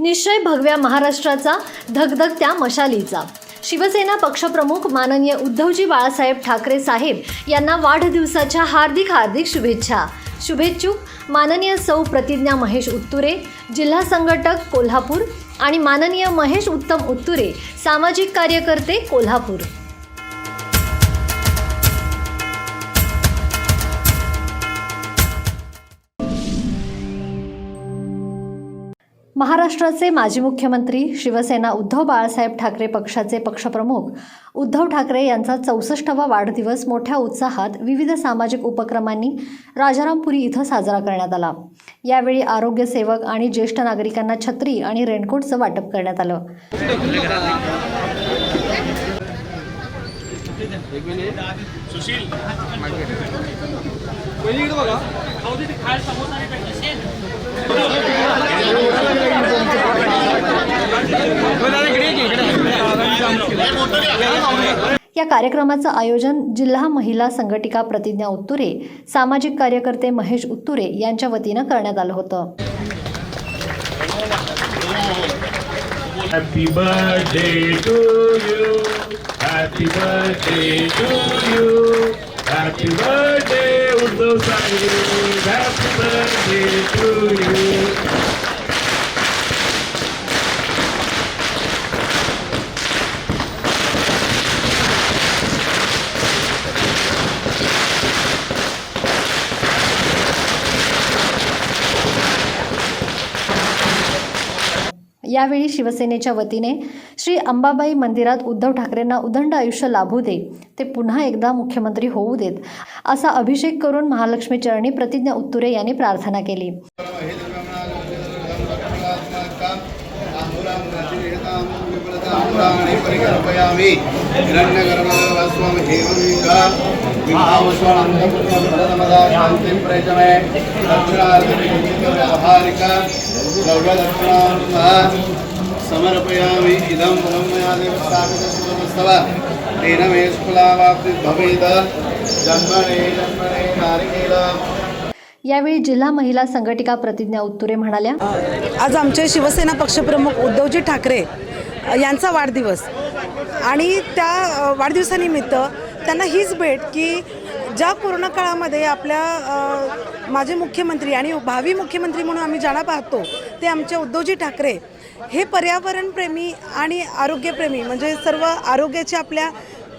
निश्चय भगव्या महाराष्ट्राचा धगधगत्या मशालीचा. शिवसेना पक्षप्रमुख माननीय उद्धवजी बाळासाहेब ठाकरे साहेब यांना वाढदिवसाच्या हार्दिक हार्दिक शुभेच्छा. शुभेच्छुक माननीय सौ प्रतिज्ञा महेश उत्तुरे जिल्हा संघटक कोल्हापूर आणि माननीय महेश उत्तम उत्तुरे सामाजिक कार्यकर्ते कोल्हापूर. महाराष्ट्राचे माजी मुख्यमंत्री शिवसेना उद्धव बाळासाहेब ठाकरे पक्षाचे पक्षप्रमुख उद्धव ठाकरे यांचा चौसष्टावा वाढदिवस मोठ्या उत्साहात विविध सामाजिक उपक्रमांनी राजारामपुरी इथं साजरा करण्यात आला. यावेळी आरोग्य सेवक आणि ज्येष्ठ नागरिकांना छत्री आणि रेनकोटचं वाटप करण्यात आलं. सुशील या कार्यक्रमाचं आयोजन जिल्हा महिला संघटिका प्रतिज्ञा उत्तुरे सामाजिक कार्यकर्ते महेश उत्तुरे यांच्या वतीनं करण्यात आलं होतं Happy birthday to you. Happy birthday to you. Happy birthday, Uddhav Sahib. Happy birthday to you. यावेळी शिवसेनेच्या वतीने श्री अंबाबाई मंदिरात उद्धव ठाकरेंना उदंड आयुष्य लाभू दे ते पुन्हा एकदा मुख्यमंत्री होऊ देत असा अभिषेक करून महालक्ष्मी चरणी प्रतिज्ञा उत्तुरे यांनी प्रार्थना केली. समर्पयामि इदं फलं मया देव तेन मे स्फुलावाप्ति भवेद जन्मने जन्मने नारिकेल। यावेळी जिल्हा महिला संघटिका प्रतिज्ञा उत्तुरे म्हणाल्या आज आमचे शिवसेना पक्षप्रमुख उद्धवजी ठाकरे यांचा वाढदिवस. आणि त्या वाढदिवसानिमित्त त्यांना हीच भेट की ज्या कोरोना काळामध्ये आपल्या माझे माजी मुख्यमंत्री आणि भावी मुख्यमंत्री म्हणून आम्ही ज्यांना पाहतो ते आमचे उद्धवजी ठाकरे हे पर्यावरणप्रेमी आणि आरोग्यप्रेमी म्हणजे सर्व आरोग्याचे आपल्या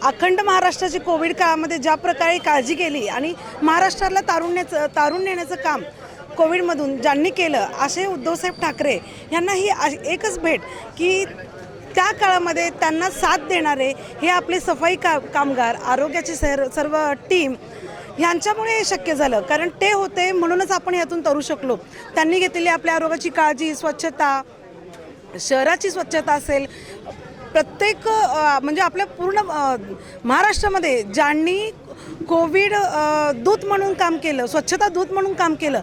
अखंड महाराष्ट्राची कोविड काळामध्ये ज्या प्रकारे काळजी केली आणि महाराष्ट्राला तारुण्याचं तारून नेण्याचं काम कोविडमधून ज्यांनी केलं असे उद्धवसाहेब ठाकरे यांना ही एकच भेट की त्या काळामध्ये त्यांना साथ देणारे हे आपले सफाई का कामगार आरोग्याची सर सर्व टीम ह्यांच्यामुळे हे शक्य झालं. कारण ते होते म्हणूनच आपण यातून तरू शकलो. त्यांनी घेतलेली आपल्या आरोग्याची काळजी स्वच्छता शहराची स्वच्छता असेल प्रत्येक म्हणजे आपल्या पूर्ण महाराष्ट्रामध्ये ज्यांनी कोविड दूत म्हणून काम केलं स्वच्छता दूत म्हणून काम केलं.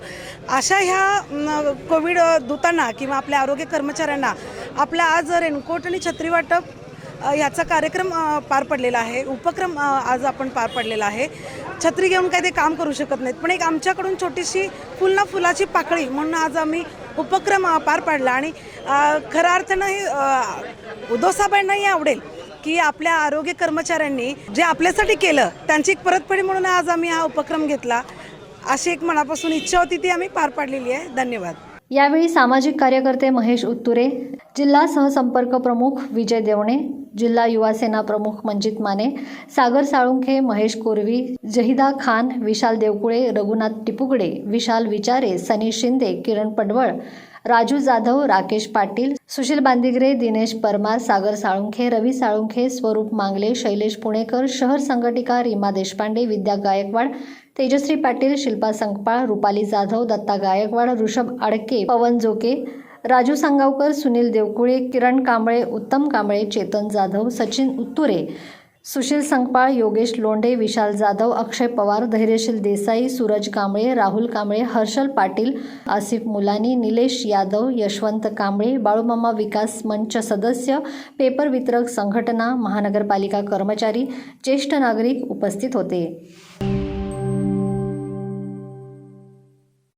अशा ह्या कोविड दूतांना किंवा आपल्या आरोग्य कर्मचाऱ्यांना आपल्या आज रेनकोट आणि छत्री वाटप याचा कार्यक्रम पार पडलेला आहे. उपक्रम आज आपण पार पडलेला आहे. छत्री घेऊन काही ते काम करू शकत नाहीत. पण एक आमच्याकडून छोटीशी फुल ना फुलाची पाकळी म्हणून आज आम्ही उपक्रम पार पाडला. आणि खऱ्या अर्थानं हे अ, उद्धव साहेबांनाही आवडेल. की आपल्या आरोग्य कर्मचाऱ्यांनी जे आपल्यासाठी केलं त्यांची एक परतफेड म्हणून आज आम्ही हा उपक्रम घेतला. अशी एक मनापासून इच्छा होती ती आम्ही पार पाडलेली आहे. धन्यवाद. यावेळी सामाजिक कार्यकर्ते महेश उत्तुरे जिल्हा सहसंपर्क प्रमुख विजय देवणे जिल्हा युवा सेना प्रमुख मंजित माने सागर साळुंखे महेश कोरवी जहिदा खान विशाल देवकुळे रघुनाथ टिपुगडे विशाल विचारे सनी शिंदे किरण पडवळ राजू जाधव राकेश पाटील सुशील बांदिगरे दिनेश परमार सागर साळुंखे रवी साळुंखे स्वरूप मांगले शैलेश पुणेकर शहर संघटिका रीमा देशपांडे विद्या गायकवाड तेजश्री पाटील शिल्पा संकपाळ रुपाली जाधव दत्ता गायकवाड ऋषभ आडके पवन जोके राजू सांगावकर सुनील देवकुळे किरण कांबळे उत्तम कांबळे चेतन जाधव सचिन उत्तुरे सुशील संकपाळ योगेश लोंढे विशाल जाधव अक्षय पवार धैर्यशील देसाई सूरज कांबळे राहुल कांबळे हर्षल पाटील आसिफ मुलानी निलेश यादव यशवंत कांबळे बाळूमामा विकास मंच सदस्य पेपर वितरक संघटना महानगरपालिका कर्मचारी ज्येष्ठ नागरिक उपस्थित होते.